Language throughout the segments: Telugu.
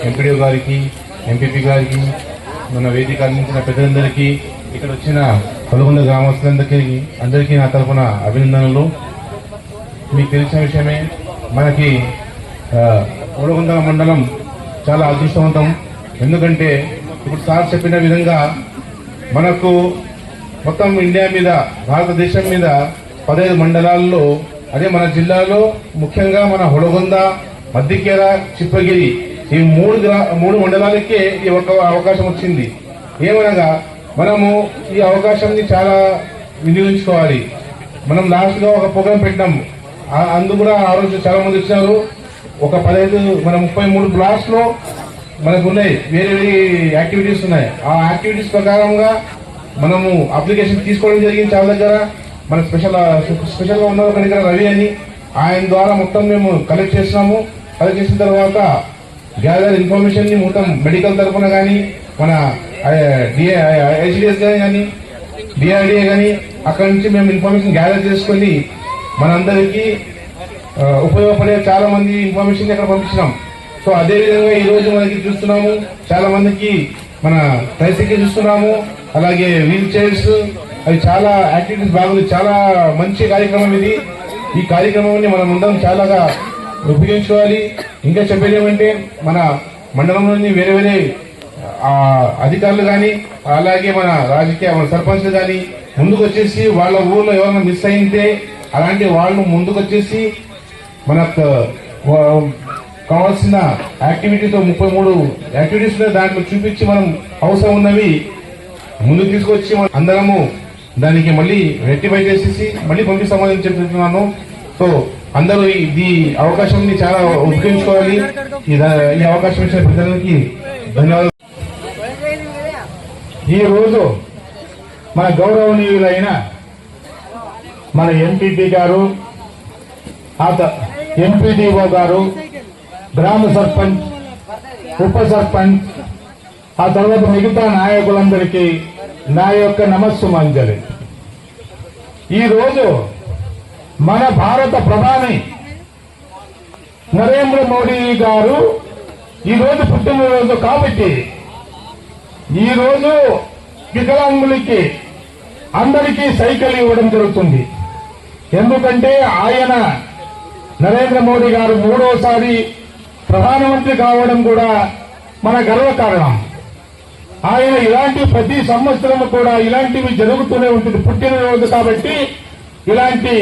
గారికి ఎంపీపీ గారికి మన వేదిక అందించిన పెద్దలందరికీ ఇక్కడ వచ్చిన పదకొండు గ్రామస్తులందరికీ అందరికీ నా తరఫున అభినందనలు. మీకు తెలిసిన విషయమే మనకి ఆ, మండలం చాలా అదృష్టవంతం. ఎందుకంటే ఇప్పుడు సార్ చెప్పిన విధంగా మనకు మొత్తం ఇండియా మీద భారతదేశం మీద పదహైదు మండలాల్లో అదే మన జిల్లాలో ముఖ్యంగా మన హొడగొంద మద్దికేర చిప్పగిరి ఈ మూడు మూడు మండలాలకే ఈ ఒక అవకాశం వచ్చింది. ఏమనగా మనము ఈ అవకాశాన్ని చాలా వినియోగించుకోవాలి. మనం లాస్ట్గా ఒక ప్రోగ్రాం పెట్టినాము ఆ- అందు కూడా ఆ రోజు చాలా మంది వచ్చారు ఒక పదహైదు మన ముప్పై మూడు బ్లాక్స్లో మనకు ఉన్నాయి. వేరే వేరే యాక్టివిటీస్ ఉన్నాయి. ఆ యాక్టివిటీస్ ప్రకారంగా మనము అప్లికేషన్ తీసుకోవడం జరిగింది చాలా దగ్గర. మన స్పెషల్ స్పెషల్గా ఉన్నారు ఇక్కడ రవి అని. ఆయన ద్వారా మొత్తం మేము కలెక్ట్ చేసినాము. కలెక్ట్ చేసిన తర్వాత గ్యాదర్ ఇన్ఫర్మేషన్ని మొత్తం మెడికల్ తరఫున కానీ మన హెచ్డిఎస్ కానీ డిఆర్డిఏ కానీ అక్కడి నుంచి మేము ఇన్ఫర్మేషన్ గ్యాదర్ చేసుకొని మనందరికీ ఉపయోగపడే చాలా మంది ఇన్ఫర్మేషన్ అక్కడ పంపించినాం. సో అదే విధంగా ఈ రోజు మనకి చూస్తున్నాము చాలా మందికి మన ట్రైసైకిల్ చూస్తున్నాము అలాగే వీల్ చైర్స్ అవి చాలా యాక్టివిటీస్ బాగుంది చాలా మంచి కార్యక్రమం ఇది. ఈ కార్యక్రమాన్ని మనం అందరం చాలాగా ఉపయోగించుకోవాలి ఇంకా చెప్పేది ఏమంటే మన మండలంలోని వేరే వేరే అధికారులు కానీ అలాగే మన రాజకీయ మన సర్పంచ్లు కానీ ముందుకు వచ్చేసి వాళ్ళ ఊర్లో ఎవరైనా మిస్ అయితే అలాంటి వాళ్ళు ముందుకు వచ్చేసి మనకు కావాల్సిన యాక్టివిటీతో ముప్పై మూడు యాక్టివిటీస్ దాంట్లో చూపించి మనం అవసరం ఉన్నవి ముందుకు తీసుకొచ్చి మనం అందరము దానికి మళ్ళీ రెక్టిఫై చేసేసి మళ్ళీ పంపిస్తామని చెప్తున్నాను. సో అందరూ ఇది అవకాశం చాలా ఉపయోగించుకోవాలి. ఈ అవకాశం ఇచ్చిన ప్రజలకి ధన్యవాదాలు. ఈ రోజు మన గౌరవనీయులైన మన ఎంపీపీ గారు ఎంపీడీఓ గారు గ్రామ సర్పంచ్ ఉప సర్పంచ్ ఆ తర్వాత మిగతా నాయకులందరికీ నా యొక్క నమస్సు మంజలి ఈ రోజు మన భారత ప్రధాని నరేంద్ర మోడీ గారు ఈ రోజు పుట్టినరోజు కాబట్టి ఈ రోజు వికలాంగులకి అందరికీ సైకిల్ ఇవ్వడం జరుగుతుంది. ఎందుకంటే ఆయన నరేంద్ర మోడీ గారు మూడోసారి ప్రధానమంత్రి కావడం కూడా మన గర్వకారణం ఆయన ఇలాంటి ప్రతి సంవత్సరం కూడా ఇలాంటివి జరుగుతూనే ఉంటుంది. పుట్టినరోజు కాబట్టి ఇలాంటి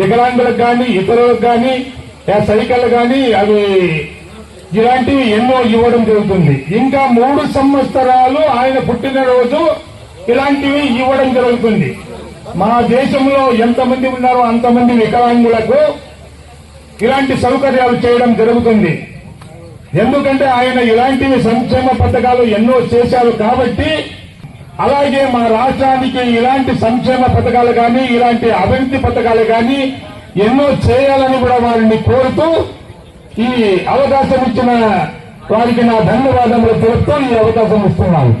వికలాంగులకు కానీ ఇతరులకు కానీ సైకిళ్ళు కానీ అవి ఇలాంటివి ఎన్నో ఇవ్వడం జరుగుతుంది. ఇంకా మూడు సంవత్సరాలు ఆయన పుట్టినరోజు ఇలాంటివి ఇవ్వడం జరుగుతుంది. మా దేశంలో ఎంతమంది ఉన్నారో అంతమంది వికలాంగులకు ఇలాంటి సౌకర్యాలు చేయడం జరుగుతుంది. ఎందుకంటే ఆయన ఇలాంటివి సంక్షేమ పథకాలు ఎన్నో చేశారు కాబట్టి అలాగే మా రాష్ట్రానికి ఇలాంటి సంక్షేమ పథకాలు కానీ ఇలాంటి అభివృద్ధి పథకాలు కానీ ఎన్నో చేయాలని కూడా వారిని కోరుతూ ఈ అవకాశం ఇచ్చిన వారికి నా ధన్యవాదములు తెలుపుతూ ఈ అవకాశం ఇస్తున్నాను.